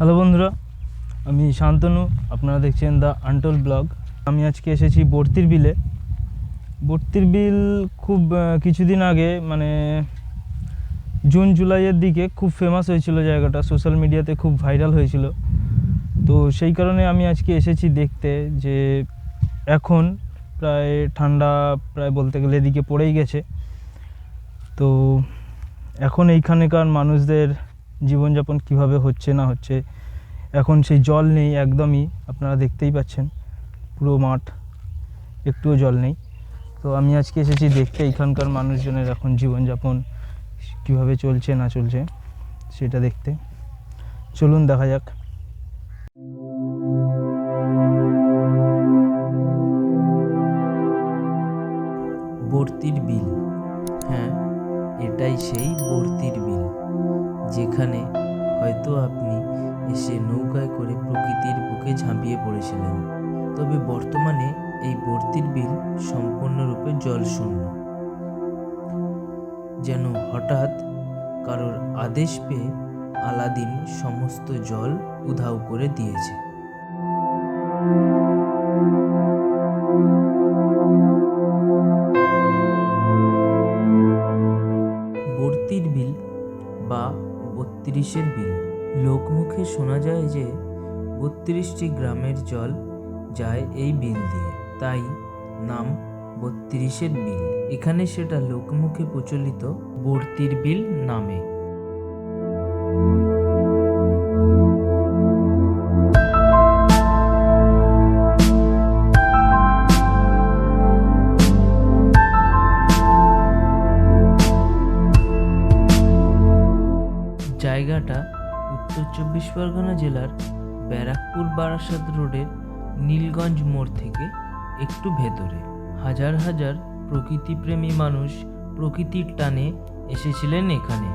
Hello বন্ধুরা, আমি শান্তনু, আপনারা দেখছেন দ্য আন্টোল ব্লগ আমি আজকে এসেছি বর্তির বিলে। বর্তির বিল খুব কিছুদিন আগে মানে জুন, জুলাইয়ের দিকে খুব ফেমাস হয়েছিল জায়গাটা সোশ্যাল মিডিয়াতে খুব ভাইরাল হয়েছিল। তো সেই কারণে আমি আজকে এসেছি দেখতে যে এখন প্রায় ঠান্ডা প্রায় বলতে গেলে এদিকে পড়েই গেছে। তো এখন এইখানেকার মানুষদের জীবনযাপন কীভাবে হচ্ছে না হচ্ছে, এখন সেই জল নেই একদমই, আপনারা দেখতেই পাচ্ছেন, পুরো মাঠ, একটুও জল নেই। তো আমি আজকে এসেছি দেখতে এখানকার মানুষজনের এখন জীবনযাপন, কীভাবে চলছে না চলছে, সেটা দেখতে। চলুন দেখা যাক। বর্তির বিল। হ্যাঁ এটাই সেই বর্তির বিল। যেখানে হয়তো আপনি এসে নৌকায় করে প্রকৃতির বুকে ঝাঁপিয়ে পড়েছিলেন। তবে বর্তমানে এই বর্তির বিল সম্পূর্ণরূপে জলশূন্য। যেন হঠাৎ কারোর আদেশ পেয়ে আলাদিন সমস্ত জল উধাও করে দিয়েছে। বত্রিশের বিল। লোকমুখে শোনা যায় যে, বত্রিশটি গ্রামের জল যায় এই বিল দিয়ে। তাই নাম বত্রিশের বিল। এখানে সেটা লোকমুখে প্রচলিত বর্তির বিল নামে। জায়গাটা উত্তর চব্বিশ পরগনা জেলার ব্যারাকপুর বারাসাত রোডের নীলগঞ্জ মোড় থেকে একটু ভেতরে। হাজার হাজার প্রকৃতিপ্রেমী মানুষ প্রকৃতির টানে এসেছিলেন এখানে।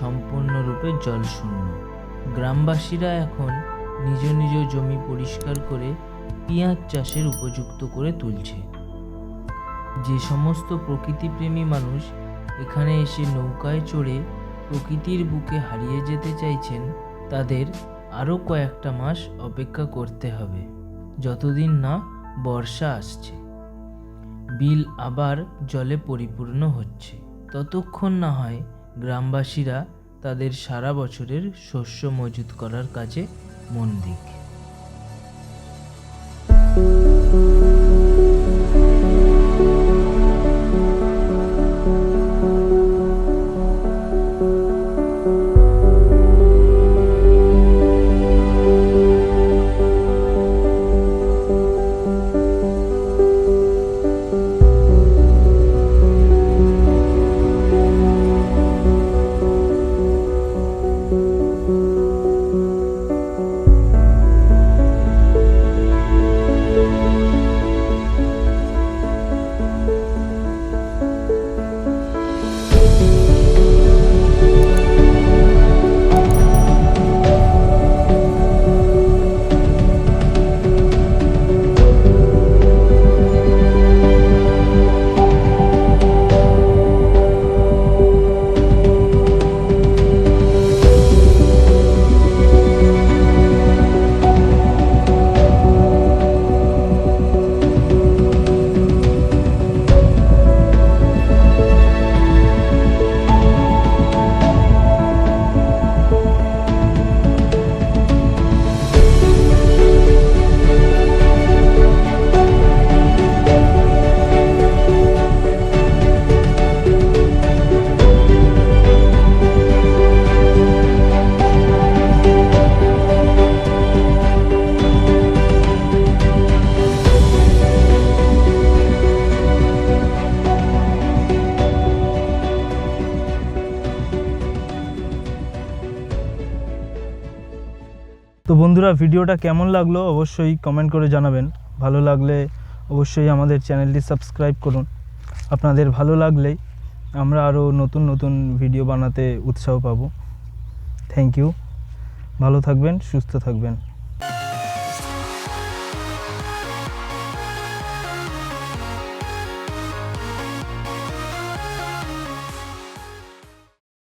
সম্পূর্ণরূপে জলশূন্য। গ্রামবাসীরা এখন নিজ নিজ জমি পরিষ্কার করে পেঁয়াজ চাষের উপযুক্ত করে তুলছে। যে সমস্ত প্রকৃতিপ্রেমী মানুষ এখানে এসে নৌকায় চড়ে প্রকৃতির বুকে হারিয়ে যেতে চাইছেন, তাদের আরও কয়েকটা মাস অপেক্ষা করতে হবে। যতদিন না বর্ষা আসছে, বিল আবার জলে পরিপূর্ণ হচ্ছে। ততক্ষণ না হয় গ্রামবাসীরা তাদের সারা বছরের শস্য মজুত করার কাজে মন দিক। বন্ধুরা, ভিডিওটা কেমন লাগল অবশ্যই কমেন্ট করে জানাবেন। ভালো লাগলে অবশ্যই আমাদের চ্যানেলটি সাবস্ক্রাইব করুন। আপনাদের ভালো লাগলেই আমরা আরও নতুন নতুন ভিডিও বানাতে উৎসাহ পাব। থ্যাংক ইউ ভালো থাকবেন, সুস্থ থাকবেন।